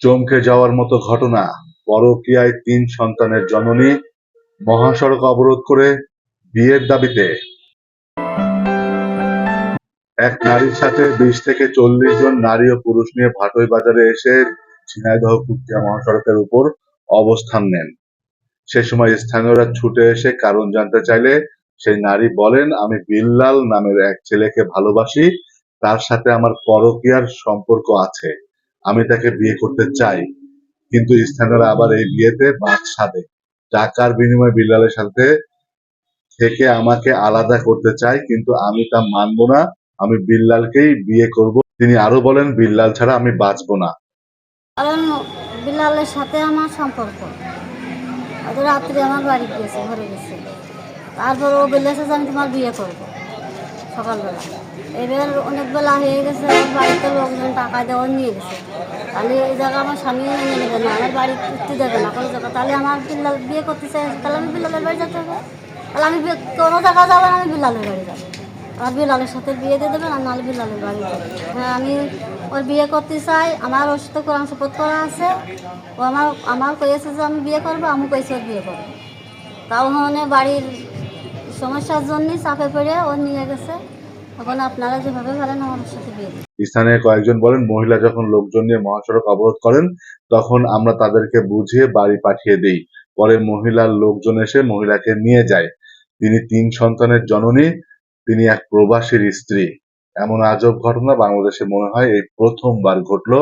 চমকে যাওয়ার মতো ঘটনা। পরকীয়ায় তিন সন্তানের জননী মহাসড়ক অবরোধ করে বিয়ের দাবিতে। এক নারীর সাথে বিশ থেকে চল্লিশ জন নারী ও পুরুষ নিয়ে ভাটই বাজারে এসে ঝিনাইদহ কুষ্টিয়া মহাসড়কের উপর অবস্থান নেন। সে সময় স্থানীয়রা ছুটে এসে কারণ জানতে চাইলে সেই নারী বলেন, আমি বিল্লাল নামের এক ছেলেকে ভালোবাসি। তার সাথে আমার পরকীয়ার সম্পর্ক আছে। আমি তাকে বিয়ে করতে চাই, কিন্তু স্থানীয়রা আবার এই বিয়েতে বাদ সাধে। টাকার বিনিময়ে বিল্লালের সাথে থেকে আমাকে আলাদা করতে চায় কিন্তু আমি তা মানব না। আমি বিল্লালকেই বিয়ে করব। তিনি আরও বলেন, বিল্লাল ছাড়া আমি বাঁচবো না। কারণ বিলালের সাথে আমার সম্পর্ক। রাত্রে আমার বাড়ি গিয়েছে, ঘরে গেছে তারপর ও বলেছে যে আমি তোমার বিয়ে করব। সকালবেলা এবার অনেক বেলা হয়ে গেছে বাড়িতে লোকজন টাকা দেওয়া নিয়ে গেছে। তাহলে এই জায়গা আমার স্বামী মেনে নেবে না, আমার বাড়ি উঠতে দেবে না। কোনো জায়গা তাহলে আমার বিল্লাল বিয়ে করতে চাই তাহলে আমি বিল্লালের বাড়ি যেতে হবে। তাহলে আমি কোনো জায়গা যাব না, আমি বিল্লালের বাড়ি যাব। আর বিলালের সাথে বিয়ে দিয়ে দেবেন আর নাহলে বিলালের বাড়ি হ্যাঁ আমি ওর বিয়ে করতে চাই। আমার ওর সাথে কোরআন শপথ করা আছে। ও আমার আমার কয়েছে যে আমি বিয়ে করব, আমি কয়েছে ওর বিয়ে করব। তাও মানে বাড়ির সমস্যার জন্যই চাপে পড়ে ও নিয়ে গেছে। এখন আপনারা যেভাবে পারেন আমার সাথে বিয়ে স্থানীয় কয়েকজন বলেন, মহিলা যখন লোকজন নিয়ে মহাসড়ক অবরোধ করেন, তখন আমরা তাদেরকে বুঝিয়ে বাড়ি পাঠিয়ে দেই। পরে মহিলার লোকজন এসে মহিলাকে নিয়ে যায়। তিনি তিন সন্তানের জননী, তিনি এক প্রবাসীর স্ত্রী। এমন আজব ঘটনা বাংলাদেশে মনে হয় এই প্রথমবার ঘটলো।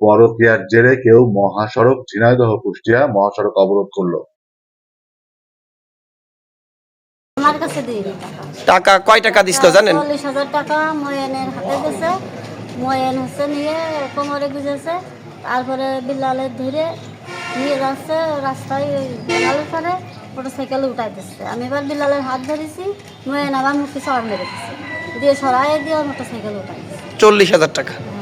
পরকীয়ার জেরে কেউ মহাসড়ক, ঝিনাইদহ, কুষ্টিয়া মহাসড়ক অবরোধ করল। কাছে দিয়ে দিই টাকা। টাকা কয় টাকা দিছিল জানেন? চল্লিশ হাজার টাকা ময়েনের হাতে গেছে ময়েন হচ্ছে নিয়ে কোমরে গুজেছে তারপরে বিলালের ধরে নিয়ে যাচ্ছে রাস্তায় ওই বিলালের পরে মোটর সাইকেলে উঠাই দিচ্ছে। আমি এবার বিলালের হাত ধরেছি ময়েন আবার মুখে সর মেরে দিচ্ছে দিয়ে সরাই দিয়ে মোটর সাইকেল উঠাই চল্লিশ হাজার টাকা। হ্যাঁ।